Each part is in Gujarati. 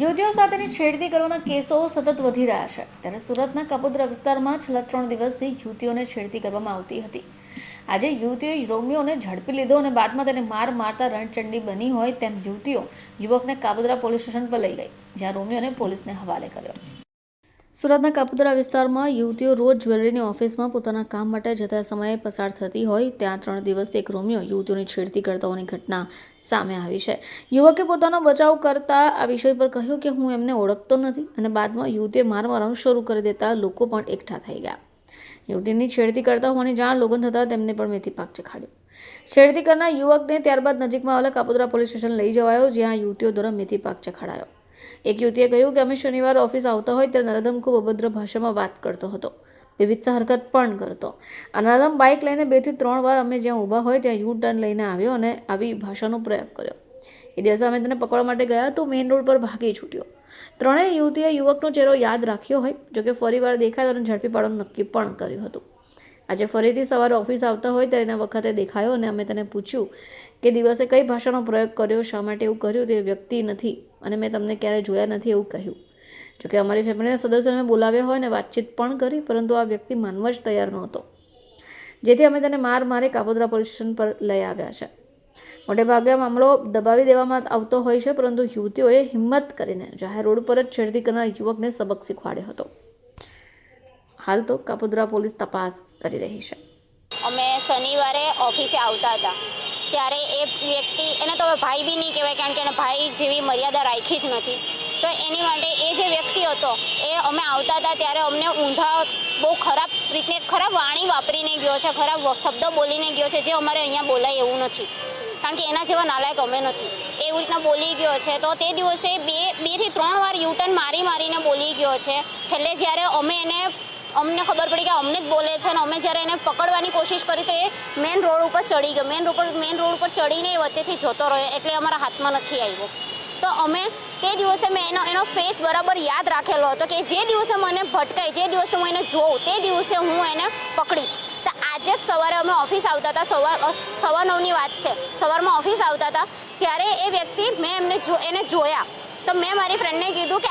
યુવતીઓ સાથેની છેડતી કરવાના કેસો સતત વધી રહ્યા છે. ત્યારે સુરતના કપોદ્રા વિસ્તારમાં છેલ્લા ત્રણ દિવસથી યુવતીઓને છેડતી કરવામાં આવતી હતી. આજે યુવતીઓએ રોમિયોને ઝડપી લીધો અને બાદમાં તેને માર મારતા રણચંડી બની હોય તેમ યુવતીઓ યુવકને કાબોદરા પોલીસ સ્ટેશન પર લઈ ગઈ, જ્યાં રોમિયોને પોલીસને હવાલે કર્યો. સુરતના કાપોદ્રા વિસ્તારમાં યુવતીઓ રોજ જ્વેલરીની ઓફિસમાં પોતાના કામ માટે જતા સમયે પસાર થતી હોય, ત્યાં ત્રણ દિવસથી એક રોમિયો યુવતીઓની છેડતી કરતા હોવાની ઘટના સામે આવી છે. યુવકે પોતાનો બચાવ કરતા આ વિષય પર કહ્યું કે હું એમને ઓળખતો નથી અને બાદમાં યુવતીએ માર મારવાનું શરૂ કરી દેતા લોકો પણ એકઠા થઈ ગયા. યુવતીની છેડતી કરતા હોવાની જાણ લોગન થતાં તેમને પણ મેથી પાક ચખાડ્યો. છેડતી કરનાર યુવકને ત્યારબાદ નજીકમાં આવેલા કાપોદ્રા પોલીસ સ્ટેશન લઈ જવાયો, જ્યાં યુવતીઓ દ્વારા મેથી પાક ચખાડાયો. એક યુવતીએ કહ્યું કે અમે શનિવાર ઓફિસ આવતા હોય ત્યારે નરદમ ખૂબ અભદ્ર ભાષામાં વાત કરતો હતો. વિવિધ હરકત પણ કરતો. આ નરદમ બાઇક લઈને બેથી ત્રણ વાર અમે જ્યાં ઊભા હોય ત્યાં યુ ટર્ન લઈને આવ્યો અને આવી ભાષાનો પ્રયોગ કર્યો. એ દિવસે અમે તેને પકડવા માટે ગયા તો મેઇન રોડ પર ભાગી છૂટ્યો. ત્રણેય યુવતીએ યુવકનો ચહેરો યાદ રાખ્યો હોય, જોકે ફરીવાર દેખાય અને ઝડપી પાડવાનું નક્કી પણ કર્યું હતું. આજે ફરીથી સવારે ઓફિસ આવતા હોય ત્યારે એના વખતે દેખાયો અને અમે તેને પૂછ્યું કે દિવસે કઈ ભાષાનો પ્રયોગ કર્યો, શા માટે એવું કર્યું? તે વ્યક્તિ નથી અને મેં તમને ક્યારેય જોયા નથી એવું કહ્યું. જોકે અમારી ફેમિલીના સદસ્યોને બોલાવ્યા હોય ને વાતચીત પણ કરી, પરંતુ આ વ્યક્તિ માનવા જ તૈયાર નહોતો. જેથી અમે તેને માર મારે કાપોદ્રા પોલીસ સ્ટેશન પર લઈ આવ્યા છે. મોટે ભાગે મામલો દબાવી દેવામાં આવતો હોય છે, પરંતુ યુવતીઓએ હિંમત કરીને જાહેર રોડ પર જ છેડતી કરનાર યુવકને સબક શીખવાડ્યો હતો. હાલ તો કાપોદ્રા પોલીસ તપાસ કરી રહી છે. અમે શનિવારે ઓફિસે આવતા હતા. ત્યારે એ વ્યક્તિ, એને તો ભાઈ બી નહીં કહેવાય, કારણ કે એને ભાઈ જેવી મર્યાદા રાખી જ નથી. તો એની માટે એ જે વ્યક્તિ હતો, એ અમે આવતા હતા ત્યારે અમને ઊંધા બહુ ખરાબ રીતને, ખરાબ વાણી વાપરીને ગયો છે, ખરાબ શબ્દ બોલીને ગયો છે, જે અમારે અહીંયા બોલાય એવું નથી. કારણ કે એના જેવા નાલાયક અમે નથી. એવી રીતના બોલી ગયો છે. તો તે દિવસે બે બેથી ત્રણ વાર યુટર્ન મારી મારીને બોલી ગયો છે. છેલ્લે જ્યારે અમે એને અમને ખબર પડી કે અમને જ બોલે છે અને અમે જ્યારે એને પકડવાની કોશિશ કરી તો એ મેન રોડ ઉપર ચડી ગયો. મેન રોડ મેન રોડ ઉપર ચડીને એ વચ્ચેથી જોતો રહ્યો. એટલે અમારા હાથમાં નથી આવ્યો. તો અમે તે દિવસે મેં એનો એનો ફેસ બરાબર યાદ રાખેલો હતો કે જે દિવસે મને ભટકાય જે દિવસે હું એને જોઉં, તે દિવસે હું એને પકડીશ. તો આજે જ સવારે અમે ઓફિસ આવતા હતા. સવાર સવા નવની વાત છે. સવારમાં ઓફિસ આવતા હતા. ત્યારે એ વ્યક્તિ મેં એમને જો એને જોયા. તો મેં મારી ફ્રેન્ડને કીધું કે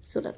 સુરત